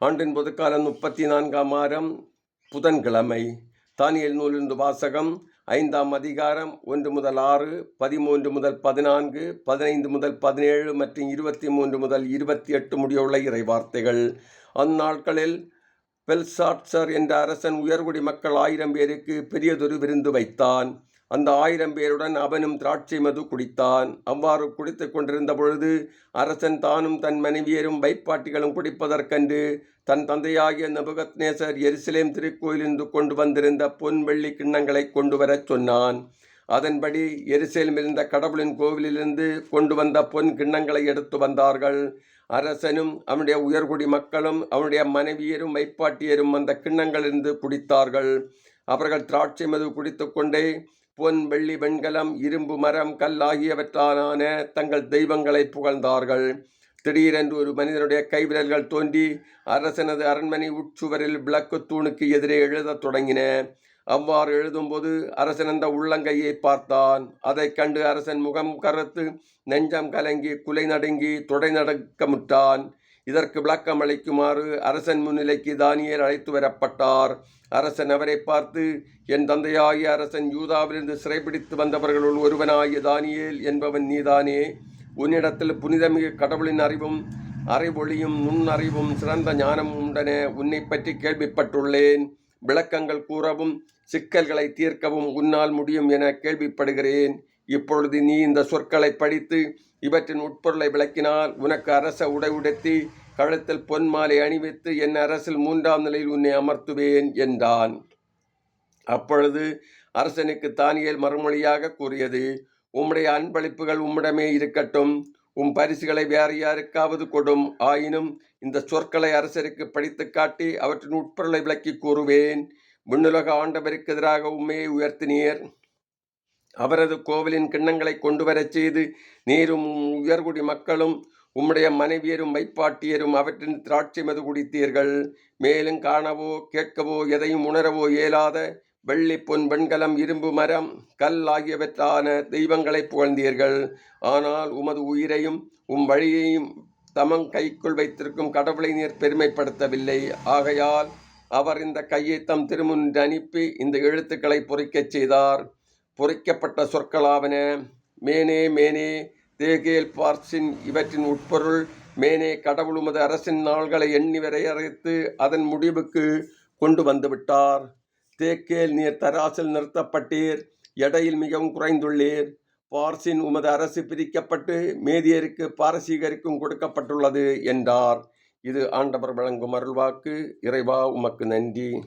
ஆண்டின் பொதுக்காலம் முப்பத்தி நான்காம் வாரம் புதன்கிழமை. தானியல் நூலிருந்து வாசகம் ஐந்தாம் அதிகாரம் ஒன்று முதல் ஆறு பதிமூன்று முதல் பதினான்கு பதினைந்து முதல் பதினேழு மற்றும் இருபத்தி மூன்று முதல் இருபத்தி எட்டு முடியுள்ள இறைவார்த்தைகள். அந்நாட்களில் பெல்சாட்சர் என்ற அரசன் உயர்குடி மக்கள் ஆயிரம் பேருக்கு பெரியதொரு விருந்து வைத்தான். அந்த ஆயிரம் பேருடன் அவனும் திராட்சை மது குடித்தான். அவ்வாறு குடித்துக் கொண்டிருந்த பொழுது அரசன் தானும் தன் மனைவியரும் வைப்பாட்டிகளும் குடிப்பதற்கென்று தன் தந்தையாகிய நபுகத்நேசர் எருசலேம் திருக்கோயிலிருந்து கொண்டு வந்திருந்த பொன் வெள்ளி கிண்ணங்களை கொண்டு வரச் சொன்னான். அதன்படி எருசலேமில் இருந்த கடவுளின் கோவிலிலிருந்து கொண்டு வந்த பொன் கிண்ணங்களை எடுத்து வந்தார்கள். அரசனும் அவனுடைய உயர்குடி மக்களும் அவனுடைய மனைவியரும் வைப்பாட்டியரும் அந்த கிண்ணங்களிலிருந்து குடித்தார்கள். அவர்கள் திராட்சை மது குடித்து கொண்டே பொன் வெள்ளி வெண்கலம் இரும்பு மரம் கல் ஆகியவற்றாலான தங்கள் தெய்வங்களை புகழ்ந்தார்கள். திடீரென்று ஒரு மனிதனுடைய கைவிரல்கள் தோன்றி அரசனது அரண்மனை உட்சுவரில் விளக்கு தூணுக்கு எதிரே எழுதத் தொடங்கின. அவ்வாறு எழுதும்போது அரசன் அந்த உள்ளங்கையை பார்த்தான். அதைக் கண்டு அரசன் முகம் கருத்து நெஞ்சம் கலங்கி குலை நடுங்கி தொடை நடக்கமுற்றான். இதற்கு விளக்கம் அளிக்குமாறு அரசன் முன்னிலைக்கு தானியர் அழைத்து வரப்பட்டார். அரசன் அவரை பார்த்து என் தந்தையாகிய அரசன் யூதாவிலிருந்து சிறைபிடித்து வந்தவர்களுள் ஒருவனாகிய தானியேல் என்பவன் நீதானே. உன்னிடத்தில் புனிதமிகு கடவுளின் அறிவும் அறிவொளியும் நுண்ணறிவும் சிறந்த ஞானமும் உண்டன உன்னை பற்றி கேள்விப்பட்டுள்ளேன். விளக்கங்கள் கூறவும் சிக்கல்களை தீர்க்கவும் உன்னால் முடியும் என கேள்விப்படுகிறேன். இப்பொழுது நீ இந்த சொற்களை படித்து இவற்றின் உட்பொருளை விளக்கினால் உனக்கு அரச உடை உடுத்தி கழுத்தில் பொன் மாலை அணிவித்து என் அரசில் மூன்றாம் நிலையில் உன்னை அமர்த்துவேன் என்றான். அப்பொழுது அரசனுக்கு தானியல் மறுமொழியாக கூறியது உம்முடைய அன்பளிப்புகள் உம்மிடமே இருக்கட்டும். உம் பரிசுகளை வேறு யாருக்காவது கொடும். ஆயினும் இந்த சொற்களை அரசருக்கு படித்து காட்டி அவற்றின் உட்பொருளை விளக்கி கூறுவேன். விண்ணுலக ஆண்டவருக்கு எதிராக உண்மையை உயர்த்தினீர். அவரது கோவிலின் கிண்ணங்களை கொண்டு வரச் செய்து நீரும் உயர்குடி மக்களும் உம்முடைய மனைவியரும் வைப்பாட்டியரும் அவற்றின் திராட்சை மது குடித்தீர்கள். மேலும் காணவோ கேட்கவோ எதையும் உணரவோ இயலாத வெள்ளி பொன் வெண்கலம் இரும்பு மரம் கல் ஆகியவற்றான தெய்வங்களை புகழ்ந்தீர்கள். ஆனால் உமது உயிரையும் உம் வழியையும் தமங் கைக்குள் வைத்திருக்கும் கடவுளை நீர் பெருமைப்படுத்தவில்லை. ஆகையால் அவர் இந்த கையை தம் திருமுன் அனுப்பி இந்த எழுத்துக்களை பொறிக்கச் செய்தார். பொறிக்கப்பட்ட சொற்களாவன. மேனே மேனே தேகேல் பார்சின் இவற்றின் உட்பொருள். மேனே கடவுள் உமது அரசின் நாள்களை எண்ணி வரையறைத்து அதன் முடிவுக்கு கொண்டு வந்துவிட்டார். தேக்கேல் நீர் தராசில் நிறுத்தப்பட்டீர். எடையில் மிகவும் குறைந்துள்ளீர். பார்சின் உமது அரசு பிரிக்கப்பட்டு மேதியருக்கு பாரசீகருக்கும் கொடுக்கப்பட்டுள்ளது என்றார். இது ஆண்டவர் வழங்கும் அருள்வாக்கு. இறைவா உமக்கு நன்றி.